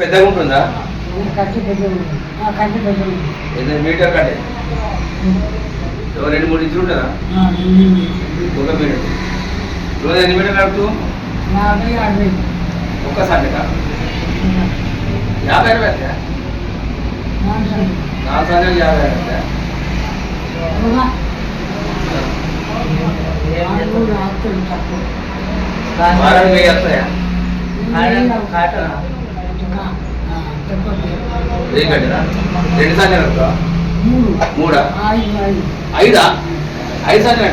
పెద్దగా ఉంటుందా? మీటర్ కట్టే రెండు మూడు ఇంచులు ఉంటుందా? ఒక మీటర్. రోజు ఎన్ని మీటర్ అరవై ఒక్కసారి యాభై అవుతుందా? నాలుగు సార్లు. యాభై అవుతుందా? వారానికి వస్తాయా? కట్టరా రెండు సార్లు మూడు. మూడా? ఐదు ఐదు. సార్లు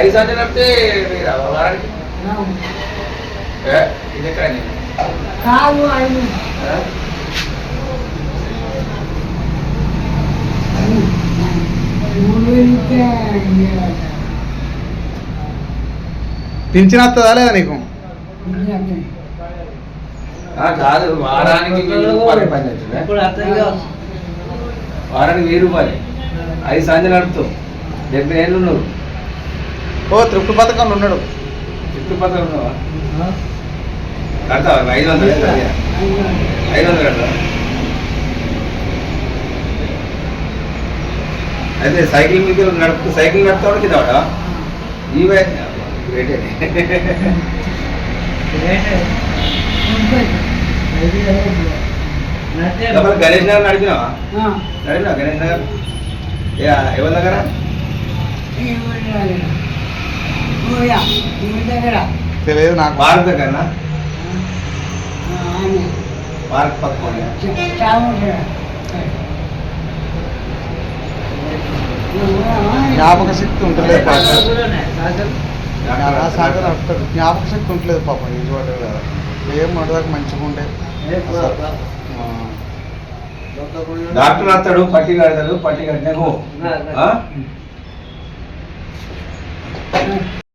ఐదు సార్లు నడిపితే రావా వారానికి? ఇది ఎక్కడ? కాదు ఐదు. పింఛన్ వస్తుందా లేదా నీకు? కాదు వారానికి వెయ్యి రూపాయలు పని అవుతుందా? వారానికి వెయ్యి రూపాయలు. ఐదు సార్లు నడుపుతావు. డెబ్బై ఏళ్ళు నువ్వు ఓ తృప్తి పథకంలో ఉన్నాడు. చుట్టుపక్కల ఉన్నావా? కడతావా? ఐదు వందలు? ఐదు వందలు కడతా అయితే సైకిల్ మీద నడుపుతూ సైకిల్ నడుపుతాడు కింద వాడా ఈ డబ్బులు గణేష్ నగర్ నడిపినావా? నడిపినా గణేష్ నగర్? ఏ ఎవరి దగ్గర? దగ్గర? తెలియదు నాకు. భారత్ దగ్గరనా? పార్క్ పక్కన జ్ఞాపక శక్తి ఉంటలేదు పాప. సాగర్. అంటాడు జ్ఞాపక శక్తి. ఉంటలేదు పాప ఇది వాడు కదా ఏం నడదాక మంచిగా ఉండే. డాక్టర్ వస్తాడు పట్టి కడతాడు పట్టి కట్టినాకు?